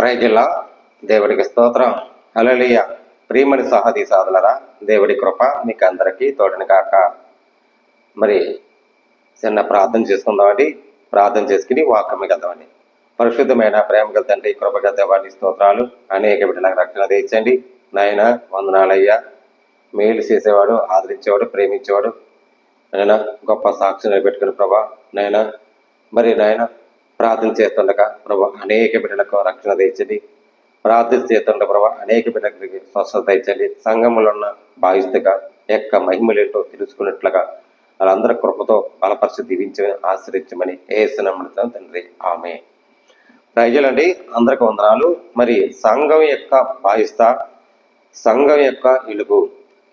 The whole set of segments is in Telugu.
ప్రైజిల్లా దేవుడికి స్తోత్రం. అలలియ ప్రియమణి సహది సాధులరా దేవుడి కృప మీకు అందరికీ తోడని కాక మరి చిన్న ప్రార్థన చేసుకుందామండి. ప్రార్థన చేసుకుని వాక్యం వెళ్దామండి పరిశుద్ధమైన ప్రేమగల తండ్రి కృపగల దేవాన్ని స్తోత్రాలు. అనేక బిడ్డలకు రక్షణ తెచ్చండి నాయన వందనాలయ్యా. మేలు చేసేవాడు ఆదరించేవాడు ప్రేమించేవాడు. నాయన గొప్ప సాక్షి నిలబెట్టుకుని ప్రభా. నాయన మరి నాయన ప్రార్థన చేస్తుండగా ప్రభు అనేక బిడ్డలకు రక్షణ తెచ్చండి ప్రార్థన చేస్తుండ ప్రభు అనేక బిడ్డలకి స్వస్థత ఇచ్చండి సంఘంలో ఉన్న బాధిస్తుగా యొక్క మహిమలేంటో తెలుసుకున్నట్లుగా వాళ్ళందరి కృపతో బలపరిచి దీవించమని ఆశ్రయించమని ఏసునమ్మడుతాం తండ్రి. ఆమె ప్రజలండి అందరికి వందనాలు. మరి సంఘం యొక్క బాయిస్త సంఘం యొక్క వెలుగు.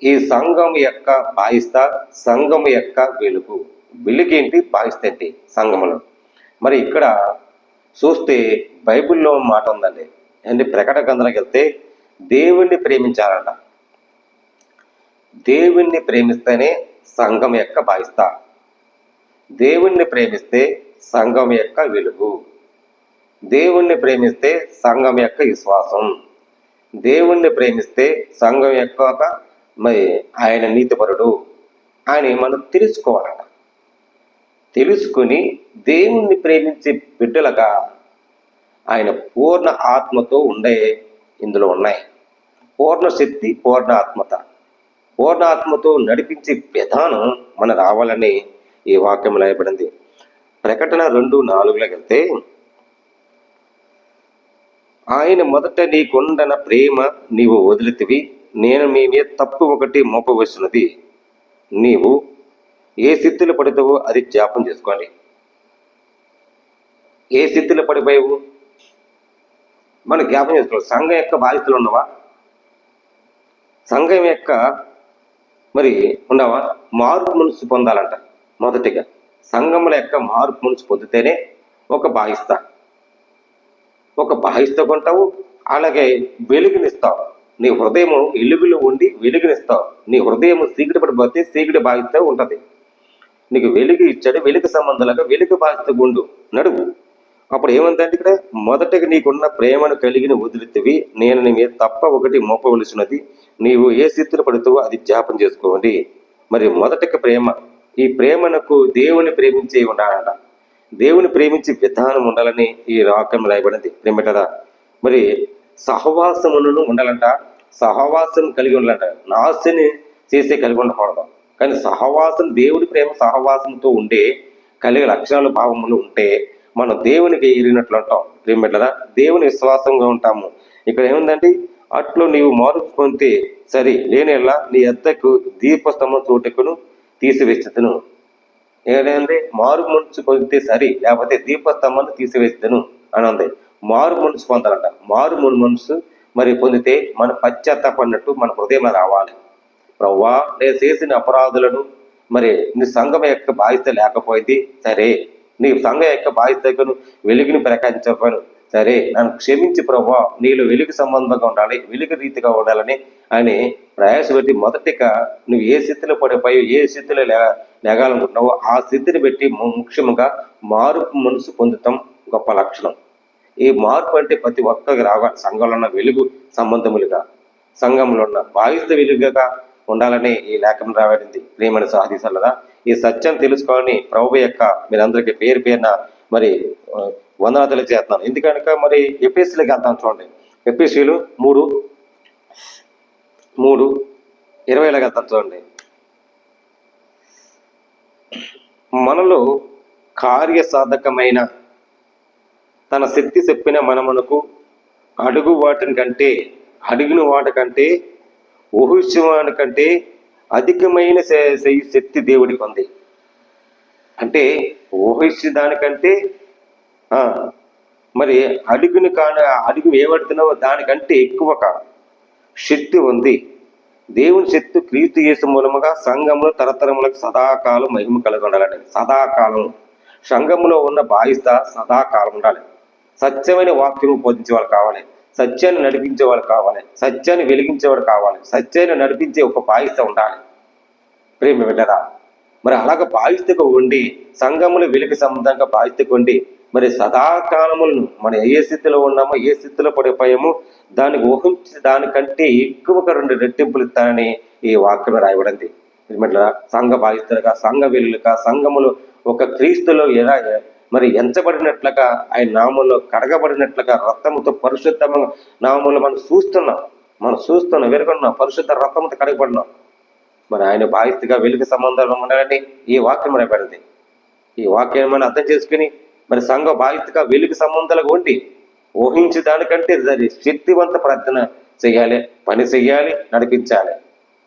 ఈ సంఘం యొక్క బాయిస్త సంఘం యొక్క వెలుగు. వెలుగేంటి? బాయిస్త ఏంటి? సంఘములో. మరి ఇక్కడ చూస్తే బైబిల్లో మాట ఉందండి. అంటే ప్రకట గ్రంథానికి వెళ్తే దేవుణ్ణి ప్రేమించాలంట. దేవుణ్ణి ప్రేమిస్తేనే సంఘం యొక్క భావిస్తా దేవుణ్ణి ప్రేమిస్తే సంఘం యొక్క వెలుగు. దేవుణ్ణి ప్రేమిస్తే సంఘం యొక్క విశ్వాసం. దేవుణ్ణి ప్రేమిస్తే సంఘం యొక్క ఒక మరి ఆయన నీతిపరుడు. అని మనం తెలుసుకోవాలట. తెలుసుకుని దేవుణ్ణి ప్రేమించే బిడ్డలుగా ఆయన పూర్ణ ఆత్మతో ఉండే ఇందులో ఉన్నాయి. పూర్ణ శక్తి పూర్ణ ఆత్మత. పూర్ణ ఆత్మతో నడిపించే విధానం మన రావాలని ఈ వాక్యం రాయబడింది. ప్రకటన రెండు నాలుగులోకి వెళ్తే ఆయన మొదట నీకుండన ప్రేమ నీవు వదిలితివి నేను మీ మీద తప్పు ఒకటి మోపవలసినది నీవు ఏ స్థితిలో పడితావో అది జ్ఞాపం చేసుకోండి. ఏ స్థితిలో పడిపోయావు? మనం జ్ఞాపం చేసుకోవాలి. సంఘం యొక్క బాధితులు ఉన్నావా? సంఘం యొక్క మరి ఉన్నావా? మార్పు మనసు పొందాలంట మొదటిగా. సంఘముల యొక్క మార్పు మనసు పొందితేనే ఒక బాహిస్త ఒక బాహిస్త కొంటావు అలాగే వెలుగునిస్తావు. నీ హృదయం ఎలుగులో ఉండి వెలుగునిస్తావు. నీ హృదయం సీకటి పడిపోతే సీకటి బాహిస్త ఉంటుంది. నీకు వెలుగు ఇచ్చాడు వెలుగు సంబంధాలుగా వెలుగు బాధ్యత గుండు నడువు. అప్పుడు ఏమందంటే ఇక్కడ మొదటగా నీకున్న ప్రేమను కలిగిన వదిలితివి నేను నీ మీద తప్ప ఒకటి మోపవలసినది నీవు ఏ స్థితిలో పడుతావో అది జ్ఞాపం చేసుకోండి. మరి మొదటికి ప్రేమ ఈ ప్రేమనకు దేవుని ప్రేమించే ఉండాలంట. దేవుని ప్రేమించే విధానం ఉండాలని ఈ రాకం రాయబడింది. ప్రేమటదా మరి సహవాసమును ఉండాలంట సహవాసం కలిగి ఉండాలంట. నాశని చేసే కలిగి ఉండకూడదు. కానీ సహవాసం దేవుడి ప్రేమ సహవాసంతో ఉండే కలిగే లక్షణాలు భావములు ఉంటే మనం దేవునికి ఎరిగినట్లు అంటాం ప్రేమటదా దేవుని విశ్వాసంగా ఉంటాము. ఇక్కడ ఏముందండి? అట్లు నీవు మార్పు పొందితే సరే లేనేలా నీ ఎద్దకు దీపస్తంభం చోటుకును తీసివేస్తను ఏంటంటే మారు మనసు పొందితే సరి లేకపోతే దీపస్తంభాన్ని తీసివేస్తను అని ఉంది మారు మనసు పొందాలంట. మారు మనసు మరి పొందితే మన పశ్చాత్తాపడినట్టు మన హృదయం రావాలి. ప్రవ్వా నేను చేసిన అపరాధులను మరి నీ సంఘం యొక్క బాధ్యత లేకపోయింది. సరే నీ సంఘం యొక్క బాధ్యతను వెలుగుని ప్రకాశించకపోయాను సరే నన్ను క్షమించి ప్రభా నీలో వెలుగు సంబంధంగా ఉండాలి వెలుగు రీతిగా ఉండాలని అని ప్రయాసపెట్టి మొదటిగా నువ్వు ఏ స్థితిలో పడిపోయి ఏ స్థితిలో లేగాలనుకుంటున్నావో ఆ స్థితిని పెట్టి ముఖ్యంగా మార్పు మనసు పొందటం గొప్ప లక్షణం. ఈ మార్పు అంటే ప్రతి ఒక్కరికి రావాలి. సంఘంలో ఉన్న వెలుగు సంబంధములుగా సంఘంలో ఉన్న బాధిత వెలుగుగా ఉండాలని ఈ లేఖం రాబడింది ప్రేమని సాధిసల్లదా ఈ సత్యం తెలుసుకోవాలని ప్రభు యొక్క మీరందరికీ పేరు పేరున మరి ఆ, చేస్తున్నాను తెలియజేస్తున్నాను. ఎందుకనక మరి ఎపిఎస్సీలోకి వెళ్తాం చూడండి. ఎపిఎస్సీలు మూడు మూడు ఇరవైలోకి వెళ్తాం చూడండి. మనలో కార్యసాధకమైన తన శక్తి చెప్పిన మనమునకు అడుగు వాటిని కంటే అడిగిన వాటి ఊహించడం కంటే అధికమైన శక్తి దేవుడికి ఉంది అంటే ఊహించిన దానికంటే మరి అడుగుని కాని అడుగు ఏమడుతున్నావో దానికంటే ఎక్కువ శక్తి ఉంది. దేవుని శక్తి క్రీస్తు చేసే మూలముగా సంఘంలో తరతరములకు సదాకాలం మహిమ కలిగి ఉండాలండి సదాకాలం. సంఘంలో ఉన్న బాధ్యత సదాకాలం ఉండాలి. సత్యమైన వాక్యం బోధించే వాళ్ళు కావాలి. సత్యాన్ని నడిపించేవాడు కావాలి. సత్యాన్ని వెలిగించేవాడు కావాలి. సత్యాన్ని నడిపించే ఒక బాధ్యత ఉండాలి. ప్రేమ బిడ్డరా మరి అలాగ బాధ్యతగా ఉండి సంఘములు వెలుగు సంబంధంగా బాధ్యతగా ఉండి మరి సదాకాలములను మనం ఏ స్థితిలో ఉన్నామో ఏ స్థితిలో పడిపోయామో దాన్ని ఊహించి దానికంటే ఎక్కువగా రెండు రెట్టింపులు ఇస్తానని ఈ వాక్యం రాయబడింది. సంఘ బాధితులుగా సంఘ వెలులుగా సంఘములు ఒక క్రీస్తులో ఎలా మరి ఎంచబడినట్లుగా ఆయన నామంలో కడగబడినట్లుగా రక్తముతో పరిశుద్ధ నామంలో మనం చూస్తున్నాం. మనం చూస్తున్నాం వెలుగున్నాం పరిశుద్ధ రక్తంతో కడగబడినాం. మరి ఆయన బాధితుగా వెలుగు సంబంధాలు ఉండాలని ఈ వాక్యం రాయబడింది ఈ వాక్యాన్ని మనం అర్థం చేసుకుని మరి సంఘ బాధితుగా వెలుగు సంబంధాలుగా ఉండి ఊహించే దానికంటే దాని శక్తివంత ప్రార్థన చేయాలి పని చేయాలి నడిపించాలి.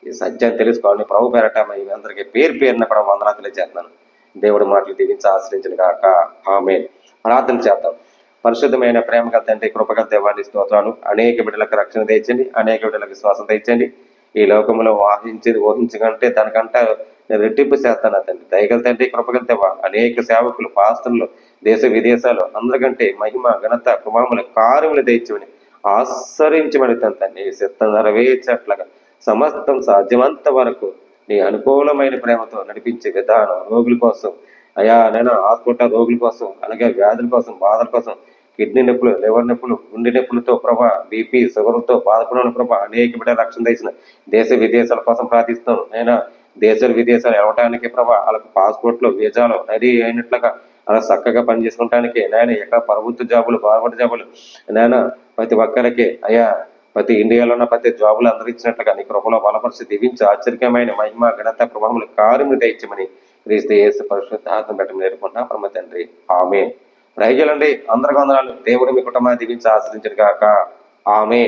ఈ సత్యాన్ని తెలుసుకోవాలని ప్రభు పేరట మీ అందరికీ పేరు పేరున కూడా వందనా తెలియజేస్తున్నాను. దేవుడి మాటలు దీవించి ఆశ్రయించిన కాక ఆమె ప్రార్థన చేద్దాం. పరిశుద్ధమైన ప్రేమగా తండ్రి కృపక దేవాన్ని స్తోత్రాలు. అనేక బిడ్డలకు రక్షణ తెచ్చండి అనేక బిడ్డలకు శ్వాసం తెచ్చండి ఈ లోకంలో వాహించి ఊహించకంటే దానికంటే రెట్టింపు చేస్తాను తండ్రి. దయగల తండ్రి కృపగల దేవ అనేక సేవకులు పాస్తులు దేశ విదేశాలు అందరికంటే మహిమ ఘనత కుమాముల కార్యములు తెచ్చమని ఆశ్రయించమని తండ్రి. సిద్ధం చిత్తం నెరవేర్చట్లుగా. సమస్తం సాధ్యమంత వరకు నీ అనుకూలమైన ప్రేమతో నడిపించే విధానం రోగుల కోసం. అయా నేను హాస్పిటల్ రోగుల కోసం అలాగే వ్యాధుల కోసం బాధల కోసం కిడ్నీ నొప్పులు లివర్ నొప్పులు గుండె నొప్పులతో ప్రభా బీపీ షుగర్తో బాధపడిన ప్రభా అనేక బిడ్డ రక్షణ తెచ్చిన దేశ విదేశాల కోసం ప్రార్థిస్తాను నేను దేశ విదేశాలు వెళ్ళటానికి ప్రభా వాళ్ళకి పాస్పోర్ట్లు వీజాలు రెడీ అయినట్లుగా అలా చక్కగా పని చేసుకోవటానికి నేను ఎక్కడ ప్రభుత్వ జాబులు గవర్నమెంట్ జాబులు నేను ప్రతి ఒక్కరికి అయ్యా ప్రతి ఇండియాలో ఉన్న ప్రతి జాబులు అందరించినట్లుగా నీ కృపలో బలపరిచి దివించి ఆశ్చర్యమైన మహిమ ఘనత ప్రభావములు కారుని దయచమని క్రీస్తు యేసు పరిశుద్ధార్థం ఆత్మ పెట్టమని పరమ తండ్రి ఆమె రైజులండి అందరికి వందనాలు. దేవుడు మీ కుటుంబాన్ని దీవించి ఆశ్రయించడు కాక ఆమె